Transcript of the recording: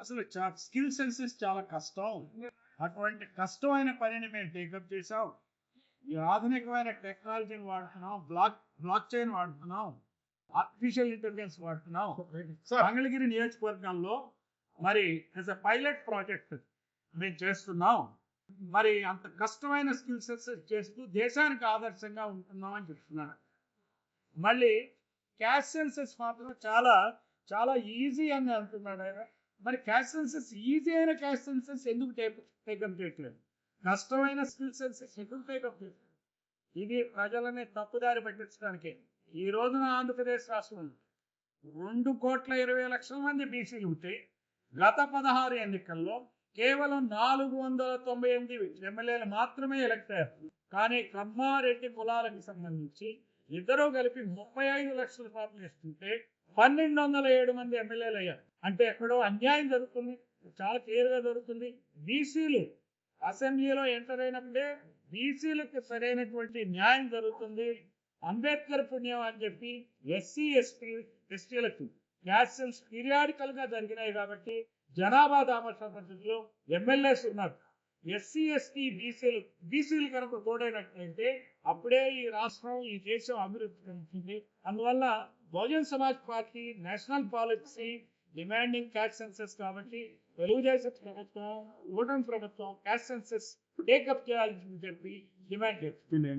అసలు skill senses చాలా కష్టం. అటువంటి కష్టమైన పనిని మేము టేకప్ చేసాం ఈ ఆధునికమైన టెక్నాలజీని వాడుతున్నాం. బ్లాక్ బ్లాక్ చైన్ వాడుతున్నాం. ఆర్టిఫిషియల్ ఇంటెలిజెన్స్ వాడుతున్నాం. మంగళగిరి నియోజకవర్గంలో మరి యాజ్ అ పైలట్ ప్రాజెక్ట్ మేము చేస్తున్నాం. మరి అంత కష్టమైన స్కిల్ సెట్స్ చేస్తూ దేశానికి ఆదర్శంగా ఉంటున్నాం అని చెప్తున్నాను మళ్ళీ క్యాష్ సెన్సెస్ మాత్రం చాలా చాలా ఈజీ అని అంటున్నాడు ఆయన. మరి క్యాష్ సెన్సెస్ ఈజీ అయిన క్యాష్ సెన్సెస్ ఎందుకు టేకప్ చేయట్లేదు? కష్టమైన స్కిల్ సెన్సెస్ ఎందుకు టేకప్ చేయట్లేదు? ఇది ప్రజలని తప్పుదారి పట్టించడానికి. ఈ రోజున ఆంధ్రప్రదేశ్ రాష్ట్రం రెండు కోట్ల ఇరవై లక్షల మంది బీసీలు ఉంటే గత పదహారు ఎన్నికల్లో కేవలం నాలుగు వందల తొంభై ఎనిమిది ఎమ్మెల్యేలు మాత్రమే ఎలక్ట్ అయ్యారు. కానీ కమ్మారెడ్డి కులాలకు సంబంధించి ఇద్దరూ కలిపి ముప్పై ఐదు లక్షల పాపులేషన్ ఉంటే పన్నెండు వందల ఏడు మంది ఎమ్మెల్యేలు అయ్యారు. అంటే ఎక్కడో అన్యాయం జరుగుతుంది. చాలా క్లియర్గా జరుగుతుంది. బీసీలు అసెంబ్లీలో ఎంటర్ అయినప్పుడే బీసీలకు సరైనటువంటి న్యాయం జరుగుతుంది. అంబేద్కర్ పుణ్యం అని చెప్పి ఎస్సీ ఎస్టీ ఎస్టీలకు క్యాస్టల్స్ పీరియాడికల్గా జరిగినాయి కాబట్టి జనాభా దామర్శ పద్ధతిలో ఎమ్మెల్యేస్ ఉన్నారు. ఎస్సీ ఎస్టీ బీసీలు బీసీలు కనుక తోడైనట్లయితే అప్పుడే ఈ రాష్ట్రం ఈ దేశం అభివృద్ధి చెందుతుంది. అందువల్ల Bahujan Samaj party national policy demanding cash senses కాబట్టి తెలుగుదేశం ప్రభుత్వం ఓటమి ప్రభుత్వం క్యాష్ సెన్సెస్ టేకప్ చేయాలని చెప్పి డిమాండ్ చేస్తుంది.